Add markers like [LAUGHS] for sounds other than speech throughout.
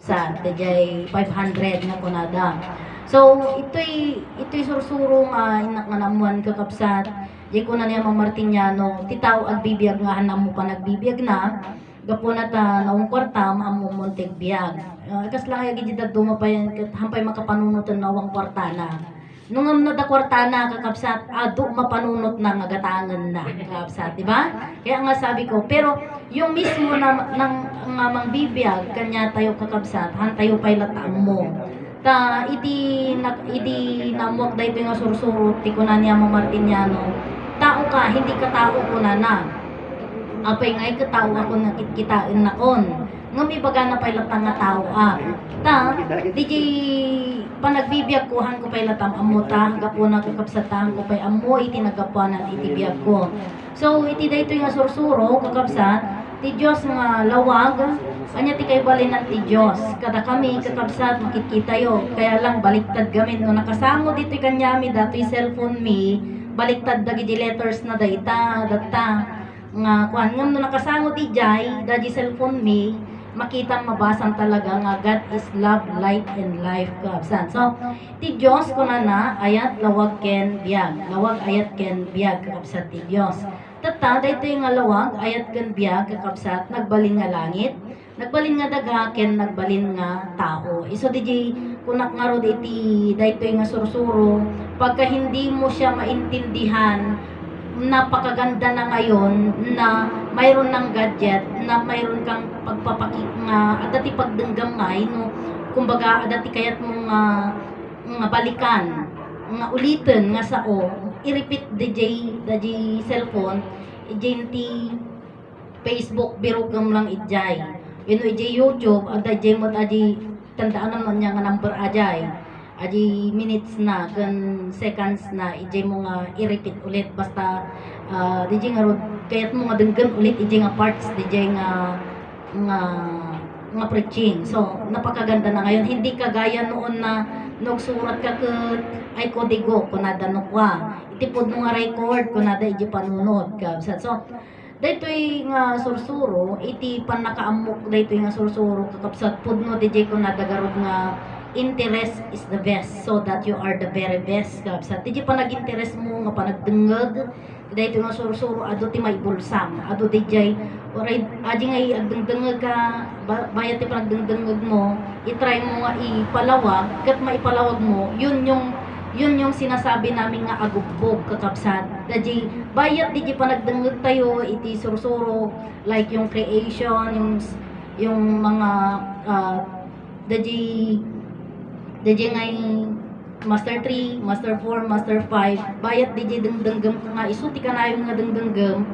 sa DJ 500 na kunada. So, ito'y ito'y sursuro nga inak nga namuan kakapsat. Di ko na niya mga Martiniano, titaw ag bibiyag nga hanam mo pa nagbibiyag na. Gapo na ta naong kwarta maamu muntig biyag. Uh, kas lang ay gidi duma pa yan kat hampay makapanunutan na awang kwarta na. Nung am na da kwarta na kakapsat, ado mapanunot na nga gatangan na kakapsat, di ba? Kaya nga sabi ko, pero yung mismo na ng nga mangbibiyag kanya tayo kakabsat han tayo pay lataan mo. Ta idi na idi namuak da ito nga sursuro ti ko na niya mo Martiniano tao ka hindi ka tao ko na na. Apay ngay ka tao ako nakitkitain na kon. Nga may baga na pay latang nga tao ah. Ta di panagbibiyag ko han ko pay latam amo ta gapo na kakabsatahan ko pay amo iti nagapuanan iti biyag ko so iti dayto nga sursuro kakabsat ti Diyos nga lawag, anya ti kay balinan ti Diyos. Kada kami kakabsat makikita yo. Kaya lang baliktad gamit no nakasango dito kanyami datoy cellphone mi, baliktad dagi di letters na data, data nga kuan ngam no nakasango ti jay dagi cellphone mi, makita mabasan talaga nga God is love, light, and life kakabsat. So, ti Diyos kuna na ayat lawag ken biyag. Lawag ayat ken biyag kakabsat ti Diyos. Tata, dayto yung lawag, ayat kan biyag, kakapsat, nagbalin nga langit, nagbalin nga daga, ken nagbalin nga tao. Iso di kunak nga rod iti, dayto yung nga sursuro, pagka hindi mo siya maintindihan, napakaganda na ngayon na mayroon ng gadget na mayroon kang pagpapaki nga adati pagdenggam nga no? Kumbaga adati kayat mo nga nga balikan nga ulitin nga sao i-repeat DJ DJ cellphone ijenti Facebook biro gam lang ijay. Yun ijay YouTube at ijay mo aji tandaan naman niya nga number ajay aji minutes na kan seconds na ijay mo nga i-repeat ulit basta uh, DJ nga rod kayat mo nga denggan ulit ijay nga parts DJ nga nga nga preaching. So, napakaganda na ngayon. Hindi kagaya noon na nagsurat ka ka ay kodigo kunada no kwa. Itipod mo nga record kunada iji panunod ka. So, daytoy nga sursuro, iti pan nakaamok daytoy nga sursuro kakapsat pudno DJ kunada garod nga interest is the best so that you are the very best kapsat. Di pa nag-interest mo nga pa nagdengeg dahito nga sursuro ado ti may bulsam ado di jay oray aji nga agdengdengeg ka ba- bayat ti panagdengdengeg mo i-try mo nga ipalawag kat maipalawag mo yun yung yun yung sinasabi namin nga agubbog kakapsat daji bayat di pa nagdengeg tayo iti sursuro like yung creation yung yung mga uh, daji DJ ngay Master 3, Master 4, Master 5, bayat DJ dengdenggem ka nga isuti ka na yung nga dengdenggem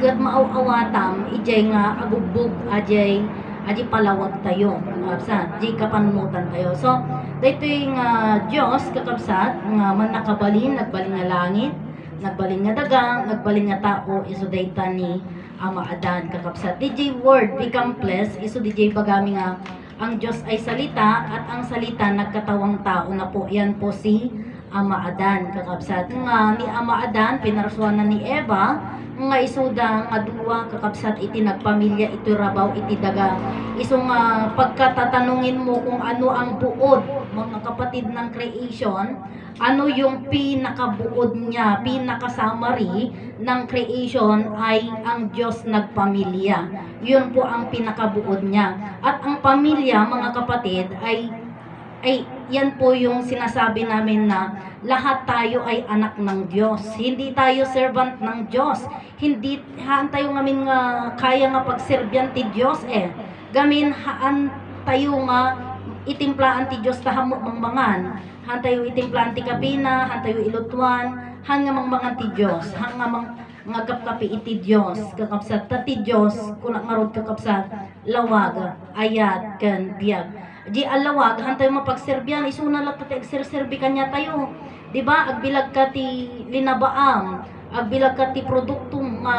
kat maawawatam ijay nga agubbog ajay aji palawag tayo kapsat. Di kapanunutan tayo. So dito yung uh, Diyos kakapsat nga man nakabalin nagbalin nga langit nagbalin nga dagang nagbalin nga tao iso dayta ni Ama Adan kakapsat DJ word become flesh iso DJ bagami nga ang Diyos ay salita at ang salita nagkatawang tao na po. Yan po si Ama Adan kakabsat. Nga ni Ama Adan, pinarsuan na ni Eva, nga isuda nga duwa kakabsat iti nagpamilya iti rabaw iti daga. Iso nga pagkatatanungin mo kung ano ang buod mga kapatid ng creation, ano yung pinakabuod niya, pinaka-summary ng creation ay ang Diyos nagpamilya. Yun po ang pinakabuod niya. At ang pamilya, mga kapatid, ay ay yan po yung sinasabi namin na lahat tayo ay anak ng Diyos. Hindi tayo servant ng Diyos. Hindi haan tayo ngamin nga kaya nga pagserbyan ti Diyos eh. Gamin haan tayo nga itimplaan ti Diyos tahamo mangmangan. Han tayo itimplaan ti kapina, han tayo ilutuan, han nga mangmangan ti Diyos, han nga mang nga kapkapi iti Diyos, kakapsat ta ti Diyos, kunak marod kakapsat, lawag, ayat, kan biyag. Di alawag, han tayo mapagserbyan, isuna lang ta exerserbi kanya tayo. Di ba? Agbilag ka ti linabaam, agbilag ka ti produkto nga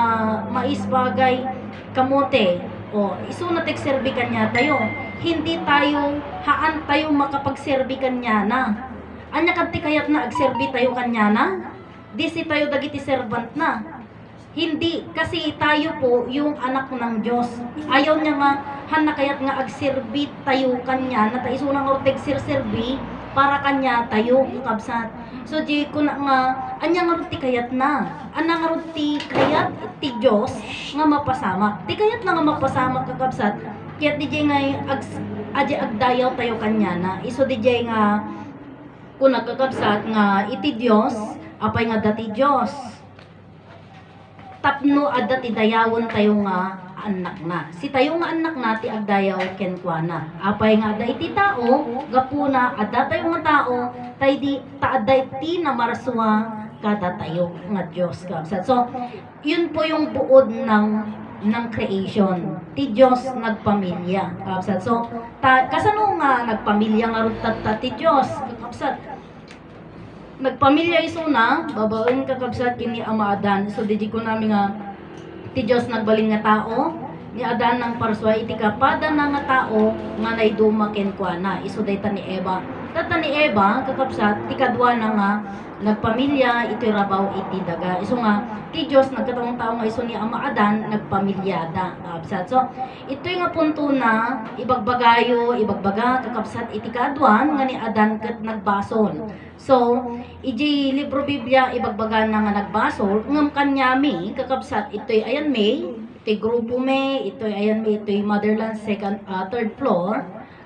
mais bagay kamote. O, isuna ta exerbi kanya tayo. Hindi tayo, haan tayo makapagserbi kanya na. Anya kadti kayat na agserbi tayo kanya na? Di si tayo dagiti servant na. Hindi, kasi tayo po yung anak ng Diyos. Ayaw niya nga han na kayat nga agserbi tayo kanya na tayo sunang orteg sirserbi para kanya tayo kakabsat. So di ko na nga anya nga ruti kayat na. Ana nga ruti kayat ti Dios nga mapasamak. Ti kayat na nga mapasamak kakabsat. Kaya di nga ag aji agdayaw tayo kanya na. Iso di nga kung nagkakabsat nga iti Dios apay nga dati Dios tapno adda ti dayawon tayo nga anak na. Si tayo nga anak na ti agdayaw ken kuana. Apay nga adda iti tao, gapuna adda tayo nga tao, tay di ta adda iti na marswa kada tayo nga Dios kabsat. So, yun po yung buod ng ng creation. Ti Dios nagpamilya kabsat. So, ta, kasano nga nagpamilya nga rut tat- ti Dios kabsat nagpamilya iso na, babaen kakabsat kini ama Adan. So di ko namin nga ti Dios nagbaling nga tao, ni Adan ng parswa iti kapada na nga tao nga naiduma ken kuana. Iso dayta ni Eva. Tata ni Eva kakabsat ti kadwa na nga nagpamilya iti rabaw iti daga. Iso nga ti Dios nagkatawang tao nga iso ni ama Adan nagpamilyada kakabsat. So ito nga punto na ibagbagayo, ibagbaga kakabsat iti kadwan nga ni Adan ket nagbason. So, iji libro Biblia ibagbaga na nga nagbasol, ngam kanyami, kakabsat, ito'y ayan may, ito'y grupo may, ito'y ayan may, ito'y motherland, second, ah, third floor,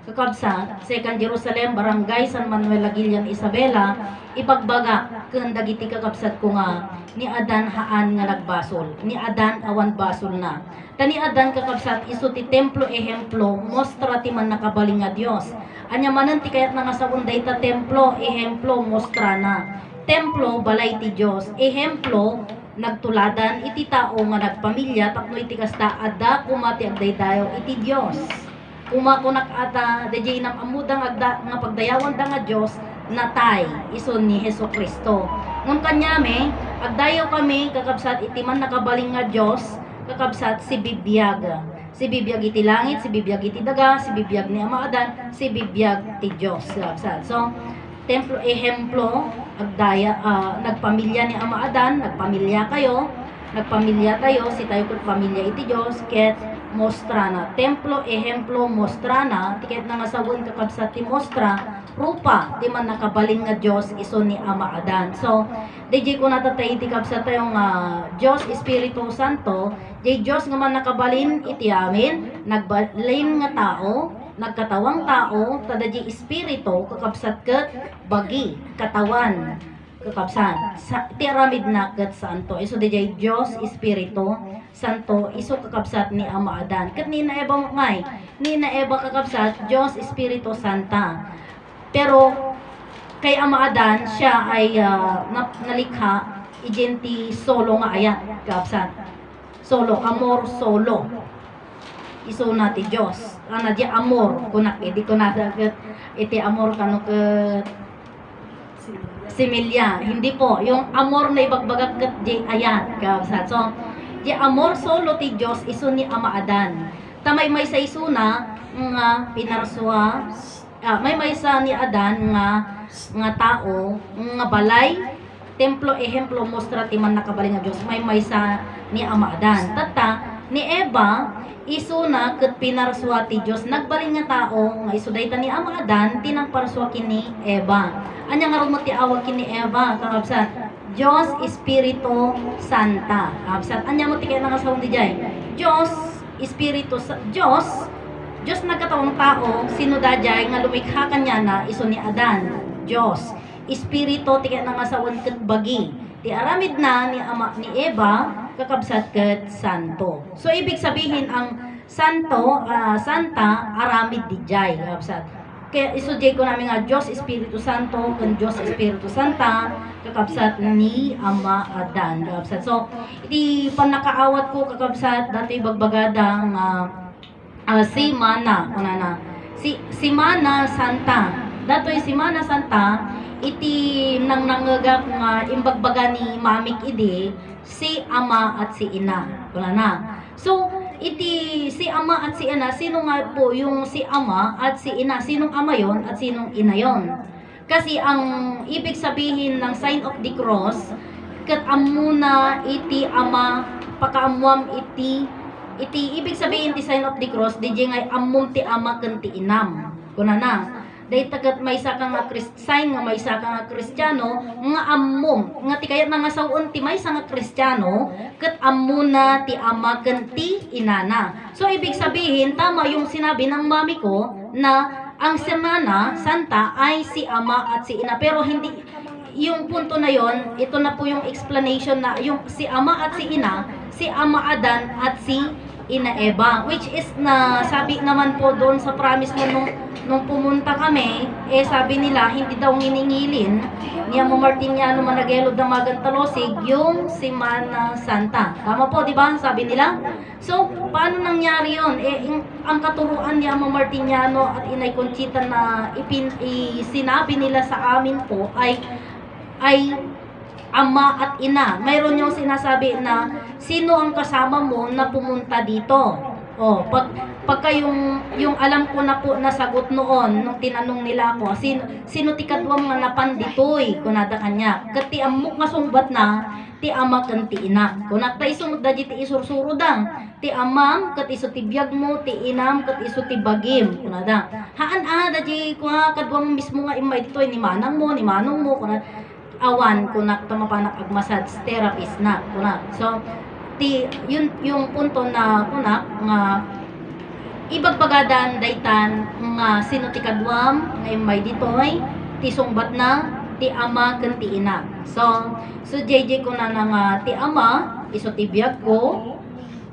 kakabsat, second Jerusalem, barangay San Manuel Aguilian, Isabela, ibagbaga, kung dagiti kakabsat ko nga, ni Adan haan nga nagbasol, ni Adan awan basol na. Tani Adan kakabsat, iso ti templo ehemplo, mostra ti man nakabaling nga Dios. Anya manan ti kayat nga sa unday ta templo, ehemplo, mostra na. Templo, balay ti Dios. Ehemplo, nagtuladan iti tao nga nagpamilya tapno iti kasta adda kumati agdaydayo iti Dios. Kuma kunak ata DJ nam amudang agda nga pagdayawan da nga Dios natay iso ni Heso Kristo. Ngam kanyame agdayaw kami kakabsat iti man nakabaling nga Dios kakabsat si bibiyag. Si bibiyag iti langit, si bibiyag iti daga, si bibiyag ni Ama Adan, si bibiyag ti Dios kakabsat. So templo ehemplo agdaya ah, nagpamilya ni Ama Adan, nagpamilya kayo, nagpamilya tayo, si tayo ket pamilya iti Dios ket mostrana. Templo ehemplo mostrana, tiket na nga sawon kakabsat ti mostra, rupa di man nakabaling nga Dios iso ni Ama Adan. So, DJ ko natatay iti kabsat tayo nga Dios Espiritu Santo, di Dios nga man nakabalin iti amin, nagbalin nga tao, nagkatawang tao, tada di Espiritu, kakabsat ket bagi, katawan, kakabsat. Sa, ti aramid na ket santo. Iso di Dios Espiritu Santo, iso kakabsat ni Ama Adan. Ket ni na eba ngay, ni na eba kakabsat, Dios Espiritu Santa. Pero kay Ama Adan, siya ay na, nalikha ijenti solo nga ayat kakabsat. Solo, amor solo. Iso na ti Dios. Ana di amor kunak edi ko na iti amor kano ket similya. Hindi po. Yung amor na ibagbagag kat di ayat. Kabsat. So, di amor solo ti Diyos iso ni Ama Adan. Tamay may sa isuna nga pinarswa ah, may may sa ni Adan nga nga tao nga balay templo ehemplo mostra ti man nakabalay nga Dios may may sa ni Ama Adan. Tata ni Eva isuna ket pinarswa ti Dios nagbalin nga tao nga iso dayta ni Ama Adan tinangparswa kini Eva. Anya nga ron mo ti awag kini Eva kakabsat. Dios Espiritu Santa. Kakabsat anya mo ti kaya nga sa di jay. Dios Espiritu sa Dios Diyos nagkatawang tao, sino dadyay nga lumikha kanya na iso ni Adan, Diyos. Espiritu ti kaya nga sawan ket bagi. Ti aramid na ni ama ni Eva kakabsat ket santo. So ibig sabihin ang santo, ah, santa aramid di jay kakabsat. Kaya isudjay ko namin nga Diyos Espiritu Santo kan Diyos Espiritu Santa kakabsat ni Ama Adan kakabsat. So iti panakaawat ko kakabsat dati bagbagada nga Ah, si Mana, una na. Si, si Mana Santa. Datoy si Mana Santa, iti nang nangagak nga imbagbaga ni Mamik idi, si Ama at si Ina. Wala na. So, iti si Ama at si Ina, sino nga po yung si Ama at si Ina? Sinong Ama yon at sinong Ina yon? Kasi ang ibig sabihin ng sign of the cross, kat amuna iti Ama, pakaamuam iti iti ibig sabihin ti sign of the cross DJ nga ammom ti ama ken ti inam. Kuna na. Dahil tagat may isa ka nga sign nga may isa ka nga Kristiyano, nga ammom, nga ti kayat nga sawon ti may isa nga Kristiyano, ket ammuna ti ama ti inana. So ibig sabihin tama yung sinabi ng mami ko na ang Semana Santa ay si ama at si ina pero hindi yung punto na yon, ito na po yung explanation na yung si ama at si ina, si ama Adan at si ina Eva, which is na sabi naman po doon sa promise mo nung, nung pumunta kami, eh sabi nila hindi daw nginingilin niya mo Martiniano Managelod na Magantalosig yung Semana Santa. Tama po, di ba? Sabi nila. So, paano nangyari yon? Eh, yung- ang katuruan niya mo Martiniano at Inay Conchita na ipin, i, sinabi nila sa amin po ay ay ama at ina. Mayroon yung sinasabi na sino ang kasama mo na pumunta dito. Oh, pag pagka yung yung alam ko na po na sagot noon nung tinanong nila ako, sino sino ti kadwam nga napan ditoy kunada kanya. Kati amok nga sungbat na ti ama ken ti ina. Kunak ta isumot da ti isursuro dang. Ti amam ket iso ti biyag mo, ti inam ket iso ti bagim kunada. Haan a da di ko nga kadwam mismo nga imay ditoy ni manang mo, ni manong mo kunada awan kunak tamapanak agmasad therapist na kunak so ti yun yung punto na kunak nga ibagbagadan daytan nga sino ti kadwam nga may ditoy ti sungbat na ti ama ken ti ina. So so JJ ko na nga ti ama iso ti biyag ko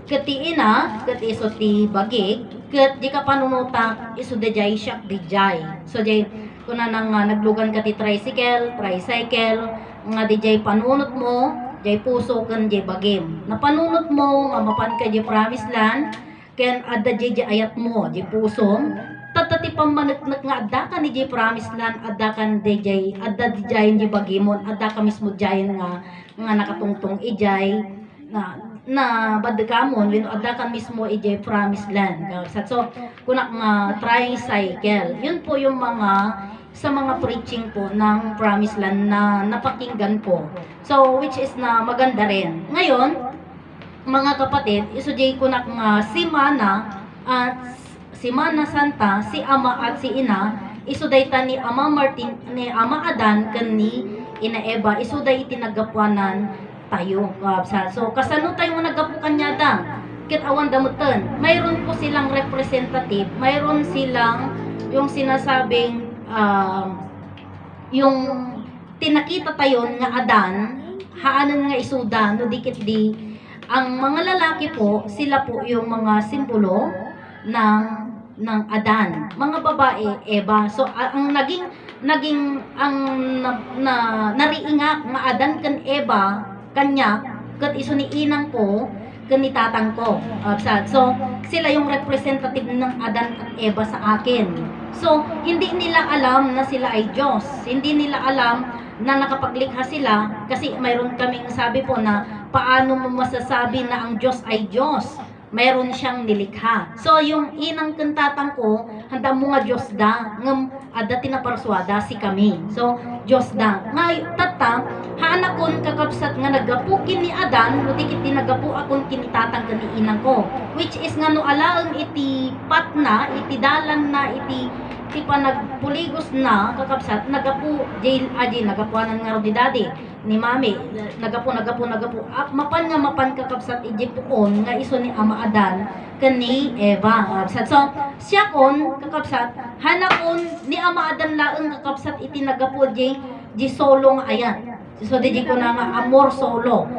ket ti ina ket iso ti bagig ket di ka panunutak iso dejay siya dijay. So jay kuna nang nga naglugan ka ti tricycle, tricycle, nga di jay panunot mo, jay puso kan jay bagim. Napanunot mo, nga mapan ka jay promise land, ken adda jay jay ayat mo, jay puso, tatati pamanatnak nga adda ka ni jay promise land, adda kan di jay, adda di jay jay bagimon, adda ka mismo jay nga, nga nakatungtong ijay, na na badkamon when adda ka mismo ije promised land. So kunak nga tricycle. Yun po yung mga sa mga preaching po ng promised land na napakinggan ko so which is na maganda rin ngayon mga kapatid isujay ko na nga si Mana at si Mana Santa si Ama at si Ina isuday ta ni Ama Martin ni Ama Adan ken ni Ina Eva isuday itinagapuanan tayo kabsa. So kasano tayo mo nagapukan niya da? Kit awan damutan. Mayroon po silang representative, mayroon silang yung sinasabing um, yung tinakita tayo nga adan, haanan nga isuda, no dikit di, ang mga lalaki po, sila po yung mga simbolo ng ng Adan. Mga babae, Eva. So, ang naging, naging, ang na, na, nariingak nga Adan kan Eva, kanya, kat iso ni inang ko, kan ni tatang ko. Uh, sa- so, sila yung representative ng Adan at Eva sa akin. So, hindi nila alam na sila ay Diyos. Hindi nila alam na nakapaglikha sila kasi mayroon kaming sabi po na paano mo masasabi na ang Diyos ay Diyos? Mayroon siyang nilikha. So, yung inang kantatang ko, handa mo nga Diyos da, ngam ada tinaparswada si kami. So, Diyos da. Ngay, tata, haanakon kakabsat nga nagapukin ni Adan, no dikit tinagapu akon kinitatang kani inang ko. Which is nga no iti patna, iti dalan na, iti iti pa nagpuligos na kakabsat nagapu jail aji nagapuanan nga ro di daddy ni mami. Nagapu nagapu nagapu ah, mapan nga mapan kakabsat iji puon nga iso ni ama Adan kani Eva. Kakabsat so siya kon kakabsat hanakon ni ama Adan laeng kakabsat iti nagapu ji ji solo ayan. So di ko na nga amor solo.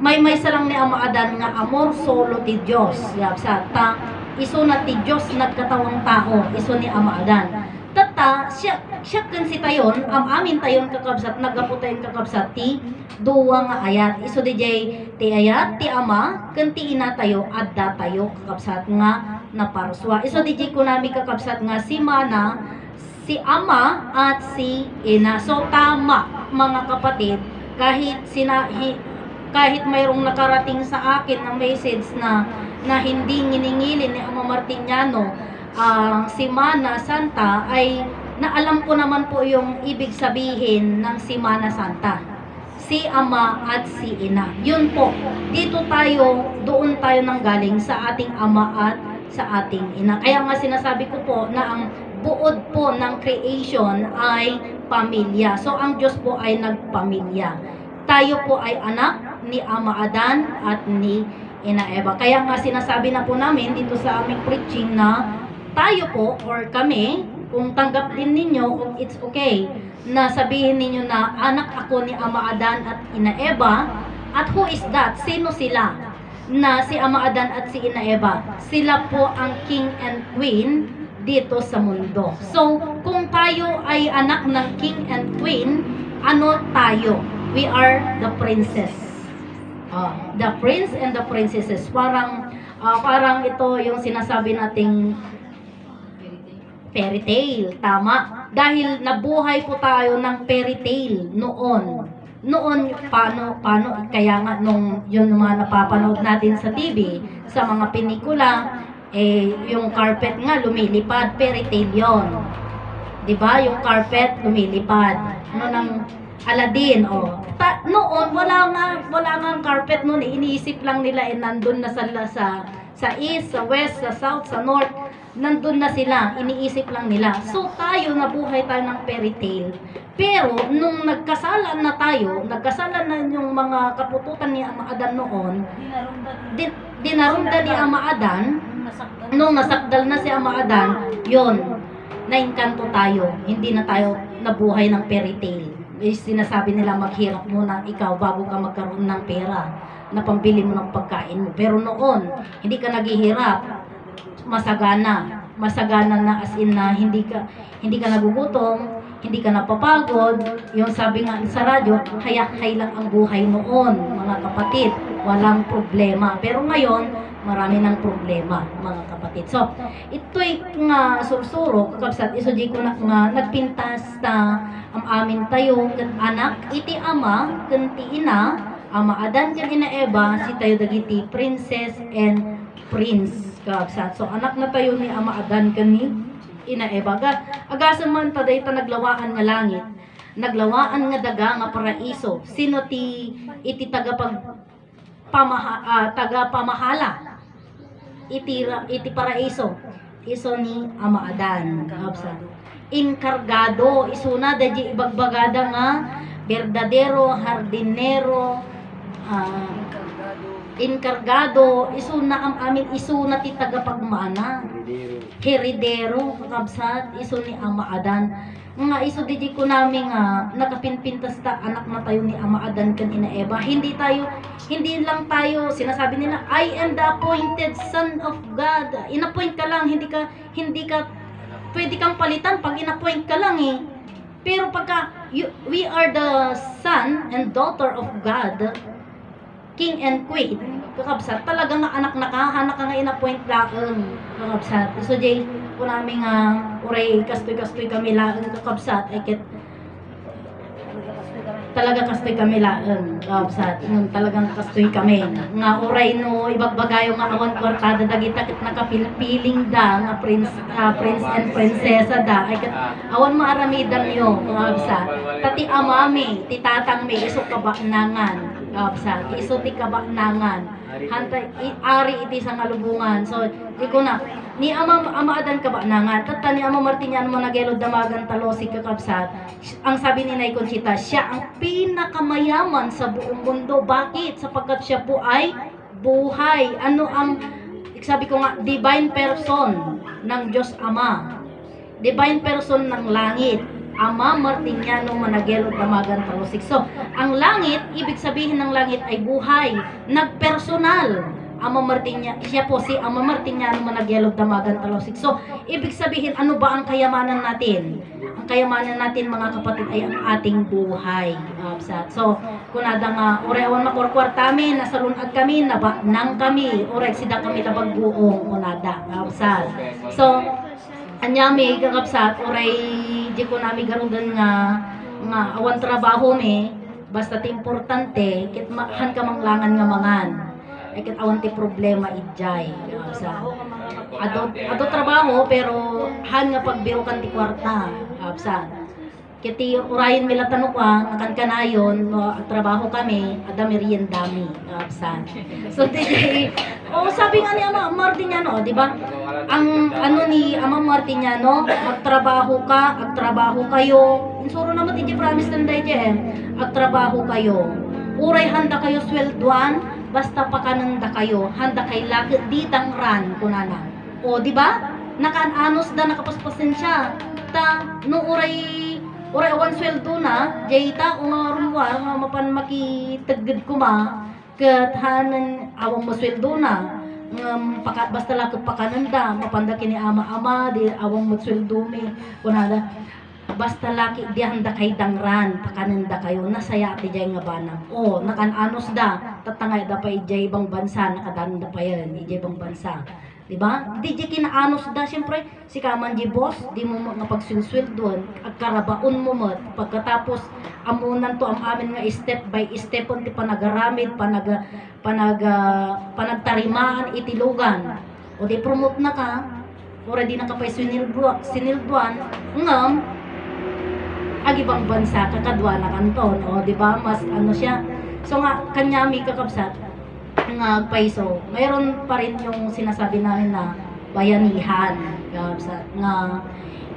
May may salang ni ama Adan nga amor solo ti Dios kakabsat ta iso na ti Diyos nagkatawang tao, iso ni Ama Adan. Tata, siya, siya kan si tayon, am amin tayon kakabsat, nagapo tayon kakabsat, ti duwa nga ayat. Iso di jay, ti ayat, ti ama, kan ti ina tayo, adda tayo kakabsat nga naparuswa. Iso di jay kunami kakabsat nga si Mana, si ama at si ina. So tama mga kapatid, kahit sina, hi, kahit mayroong nakarating sa akin na message na na hindi nginingilin ni Ama Martiniano ang si Mana Santa ay naalam ko naman po yung ibig sabihin ng si Mana Santa. si ama at si ina. Yun po. Dito tayo, doon tayo nang galing sa ating ama at sa ating ina. Kaya nga sinasabi ko po na ang buod po ng creation ay pamilya. So ang Diyos po ay nagpamilya. Tayo po ay anak ni Ama Adan at ni Ina Eva. Kaya nga sinasabi na po namin dito sa aming preaching na tayo po or kami, kung tanggap din ninyo, kung it's okay, na sabihin ninyo na anak ako ni Ama Adan at Ina Eva, at who is that? Sino sila? Na si Ama Adan at si Ina Eva. Sila po ang king and queen dito sa mundo. So, kung tayo ay anak ng king and queen, ano tayo? We are the princess. Ah, the prince and the princesses. Parang ah, parang ito yung sinasabi nating fairy tale, tama. Dahil nabuhay po tayo ng fairy tale noon. Noon, paano, paano, kaya nga nung yun mga napapanood natin sa TV, sa mga pelikula, eh, yung carpet nga lumilipad, fairy tale yun. 'Di ba? Yung carpet lumilipad. Ano nang Aladdin, oh. Ta- noon wala nga wala nga carpet noon, iniisip lang nila eh nandun na sa sa sa east, sa west, sa south, sa north, nandun na sila, iniisip lang nila. So tayo nabuhay tayo ng fairy tale. Pero nung nagkasalan na tayo, nagkasalan na yung mga kapututan ni Ama Adan noon, din, dinarunda ni Ama Adan, nung nasakdal na si Ama Adan, yon nainkanto tayo. Hindi na tayo nabuhay ng fairy tale. Eh, sinasabi nila maghirap muna ikaw bago ka magkaroon ng pera na pambili mo ng pagkain mo. Pero noon, hindi ka naghihirap, masagana. Masagana na as in na hindi ka hindi ka nagugutom, hindi ka napapagod. Yung sabi nga sa radyo, hayak-hay lang ang buhay noon, mga kapatid. Walang problema. Pero ngayon, marami ng problema, mga kapatid. So, ito'y nga sursuro, kakabsat, iso di ko na nga nagpintas na ang amin tayo, anak, iti ama, kanti ina, ama adan kan ina Eva, si tayo dagiti princess and prince, kakabsat. So, anak na tayo ni ama adan kan ni ina Eva. Aga, agasan man taday ta naglawaan nga langit, naglawaan nga daga nga paraiso. Sino ti iti tagapag pamaha, ah, taga pamahala iti iti paraiso iso ni Ama Adan kabsa inkargado isuna daji ibagbagada nga verdadero hardinero ah, inkargado isuna am amin isuna ti tagapagmana. Heredero kakabsat iso ni Ama Adan. Nga iso di ko namin nga nakapinpintas ta anak na tayo ni Ama Adan kan ina Eva. Hindi tayo hindi lang tayo sinasabi nila I am the appointed son of God. Inappoint ka lang hindi ka hindi ka pwede kang palitan pag inappoint ka lang eh. Pero pagka you, we are the son and daughter of God king and queen. Kakabsat talaga nga anak na ka nga inappoint laang kakabsat. So jay po namin nga uray kastoy kastoy kami laang kakabsat ay kit talaga kastoy kami laang kakabsat Nung talagang kastoy kami. Nga uray no ibagbagayo nga awan kwartada. Dagita kit nakapiling da nga prince ah, prince and prinsesa da. Ay kit awan maaramidan yo kakabsat. Tati amami ti tatang mi iso kabaknangan kakabsat iso ti kabaknangan hantay ari iti sa ngalubungan. So di ko na ni ama ama adan ka ba na nga tata ni ama Martinian mo nagelo damagan talosi kakabsat ang sabi ni Nay Conchita siya ang pinakamayaman sa buong mundo. Bakit? Sapagkat siya po ay buhay. Ano ang sabi ko nga divine person ng Diyos Ama. Divine person ng langit Ama Martiniano Managelo Damagan Talusig. So, ang langit, ibig sabihin ng langit ay buhay, nagpersonal. Ama Martinya, siya po si Ama Martiniano Managelo Damagan Talusig. So, ibig sabihin, ano ba ang kayamanan natin? Ang kayamanan natin mga kapatid ay ang ating buhay. So, kunada nga, urewan makurkwartami, nasa lunag kami, naba, nang kami, urek sida kami labagbuong, kunada. So, anyami kakapsat oray di ko nami garudan nga nga awan trabaho me basta importante kit ma- han ka manglangan nga mangan. Ay kit awan ti problema idjay kakapsat ado ado trabaho pero han nga pagbiro kan ti kwarta kakapsat Kiti urayan mila tanong ka, nakan kanayon, no, ang trabaho kami, ada meriendami, kapsan. So, di, [LAUGHS] oh, sabi nga ni Ama Martiniano, di ba? Ang ano ni Ama Martiniano, magtrabaho ka, agtrabaho kayo. Suro naman ti promise ng dahi agtrabaho kayo. Uray handa kayo swelduan, basta pakananda kayo, handa kay laki di dangran kunana. O, di ba? Nakaanos da nakapaspasin siya. Ta, no uray Uray awan sweldo na, jayta o nga rumwar nga mapan makitagid ko ma, kat hanan awang masweldo na. Ngam paka, basta lakot pakananda, mapanda kini ama-ama, di awang masweldo mi. Kunada, basta laki di handa kay dangran, pakananda kayo, nasaya ti jay nga banam. O, nakananos da, tatangay da pa ijay ibang bansa, nakadanda pa yan, ijay ibang bansa. Di ba? Di di kinaanos da, siyempre, si kaman di boss, di mo nga pagsinswil doon, at karabaon mo mo, pagkatapos, amunan to ang amin nga step by step, ti panagaramid, panag, panag, panagtarimaan, itilugan. O di promote na ka, ora di na ka pa sinilduan, sinilduan, ngam, ag ibang bansa kakadwa na kanton, o di ba? Mas ano siya, so nga, kanyami kakabsat, nga paiso, mayroon pa rin yung sinasabi namin na bayanihan. Kakabsat, nga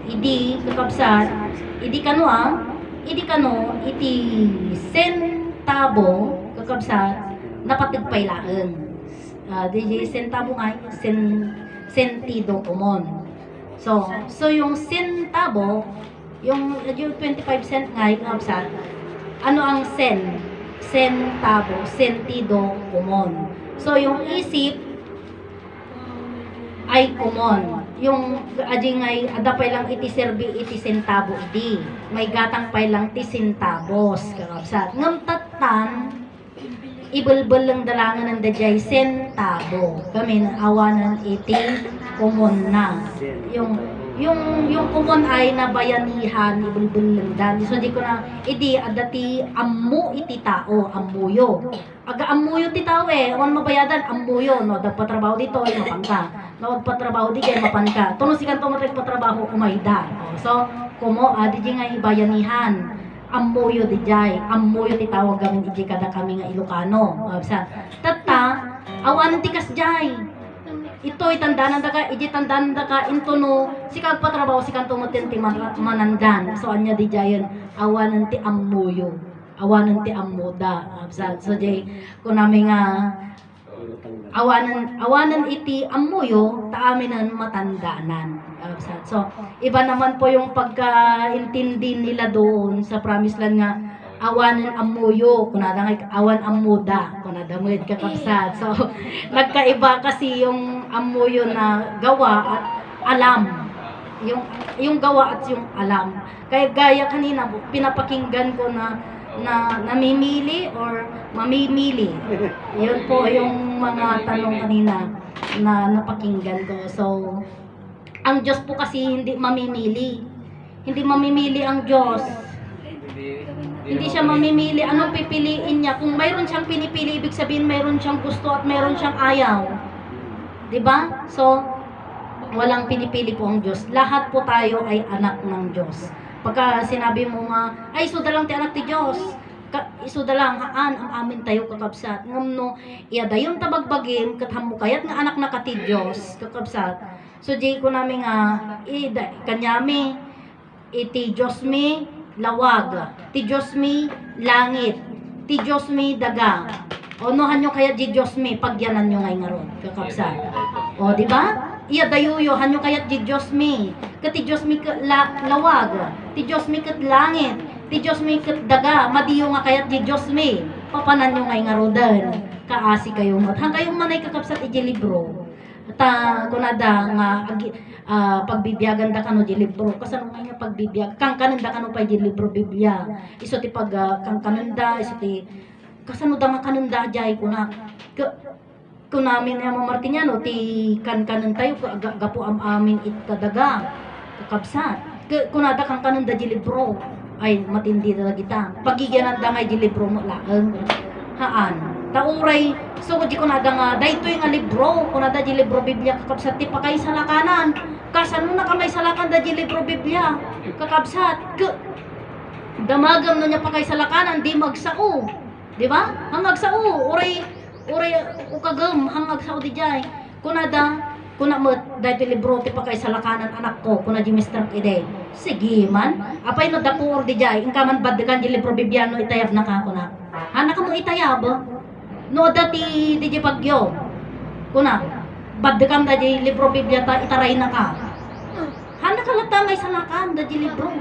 idi kakabsat, idi kano ah, idi kano, iti sentabo kakabsat, napatigpailaan. Uh, di sentabo nga, sen, sentido kumon. So, so yung sentabo, yung, yung 25 cent nga, kakabsat, ano ang sen? Sentabo, sentido kumon. So, yung isip ay kumon. Yung ading ay adapay lang iti serbi iti sentabo iti. May gatang pay lang ti centavos kakabsat. Ngam tatan ibulbul lang dalangan ng dajay sentabo. Kami na awanan iti kumon na. Yung yung yung kumon ay nabayanihan ibulbul lang dan. So di ko na idi adati ammo iti tao ammuyo. Aga ammuyo ti tao eh. Awan mabayadan ammuyo no dapat trabaho dito ay mapangka. No patrabaho di kay mapangka. Tuno si kanto mo patrabaho umayda. So kumo adi di nga ibayanihan ammuyo di jay, ammuyo ti tawag gamin iti kada kami nga Ilocano. Uh, sa tata, awan ti kas jay. Ito itandanan da ka, iti tandanan da ka, into no, si kagpatrabaho si kanto mo ti man- manandan. So anya di jayon, awan ti ammuyo. Awanan ti ammuda. Sa so jay, kunami nga, awanan awanan iti ammuyo ta aminan matandanan Kabsat. so iba naman po yung pagkaintindi nila doon sa promise land nga awanan ammuyo kunada nga awan ammuda kunada mo kakapsat so [LAUGHS] nagkaiba kasi yung ammuyo na gawa at alam yung yung gawa at yung alam kaya gaya kanina pinapakinggan ko na na namimili or mamimili yun po yung mga tanong kanina na napakinggan ko. So, ang Diyos po kasi hindi mamimili. Hindi mamimili ang Diyos. Hindi siya mamimili. Anong pipiliin niya? Kung mayroon siyang pinipili, ibig sabihin mayroon siyang gusto at mayroon siyang ayaw. 'Di ba? So, walang pinipili po ang Diyos. Lahat po tayo ay anak ng Diyos. Pagka sinabi mo nga, ay isuda lang ti anak ti Diyos. Ka, isuda lang, haan, ang amin tayo kakabsat. Ngam no, iyada yung tabagbagin, kathamo kayat nga anak na ka ti Diyos, kakabsat. So, di ko namin nga, ida, kanyami, iti Diyos mi, lawag. Ti Diyos mi, langit. Ti Diyos mi, daga. O nohan nyo kaya di Diyos mi, pagyanan nyo ngay nga ron, kakabsat. O, di ba? Iya dayuyo, hanyo kayat di Diyos mi. Kati Diyos kat la, lawag. Ti Diyos mi kat langit. Ti Diyos mi kat daga. Madiyo nga kayat di Diyos mi. Papanan nyo ngay nga rodan. Kaasi kayo mat. Hang kayong manay kakapsat iti libro. Ta kunada nga agi, ah, pagbibiyagan da kano di libro. Kasano nga nga pagbibiyag. Kang kananda kano pa di libro Biblia. Iso ti pag ah, kang kananda, iso ti kasano da nga kananda jay kuna. Ka, kung namin na mga Martiniano, ti kan kanan tayo, ga- gapo am amin itadaga, kakabsat. K- kunada kang kanan da di libro, ay matindi talaga kita. Pagigyanan da ngay di libro mo laang. Haan. Tauray, so di kunada nga, yung nga libro, kunada di libro Biblia, kakabsat, ti pakay salakanan. Kasan mo na kamay salakan da di libro Biblia, kakabsat. K- damagam no niya pa kay salakanan, di magsao. Di ba? Hangag sao, uray, uray, ukagam, hangag sao di jay. Kunada, kuna mo, dahil libro ti pa kay salakanan anak ko, kuna di Mr. Ide. Sige man, apay no dapur di jay, ingka man bad kan di libro bibiano itayab na ka kuna. Hanak mo itayab, no dati di jay pagyo. Kuna, bad kam da jay libro bibiata itaray na ka. Hanak ka lata may salakan da jay libro.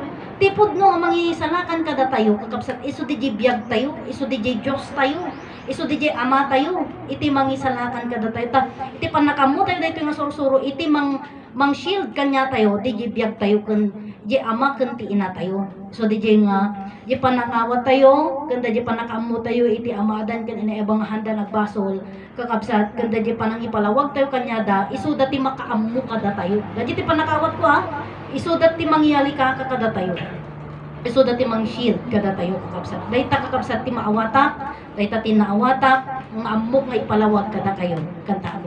Tipod no, mangi salakan kada tayo, kakapsat iso di biyag tayo, iso di jay Diyos tayo, iso di ama tayo, iti mangi salakan kada tayo. Ta, iti panakamu tayo dito nga sursuro, iti mang mang shield kanya tayo, di biyag tayo kun jay ama kun ti ina tayo. So di nga, di panakawat tayo, kanda di panakamu tayo, iti amadan kan ina ebang handa nagbasol, kakabsat, kanda di panang ipalawag tayo kanya da, iso dati makaamu kada tayo. Dati ti panakawat ko ha, iso dati mangyali ka kada tayo. Iso dati mang shield kada tayo kakabsat. Dahil ta kakabsat ti maawata, dahil ta tinaawata, ang amok nga ipalawag kada kayo, kanta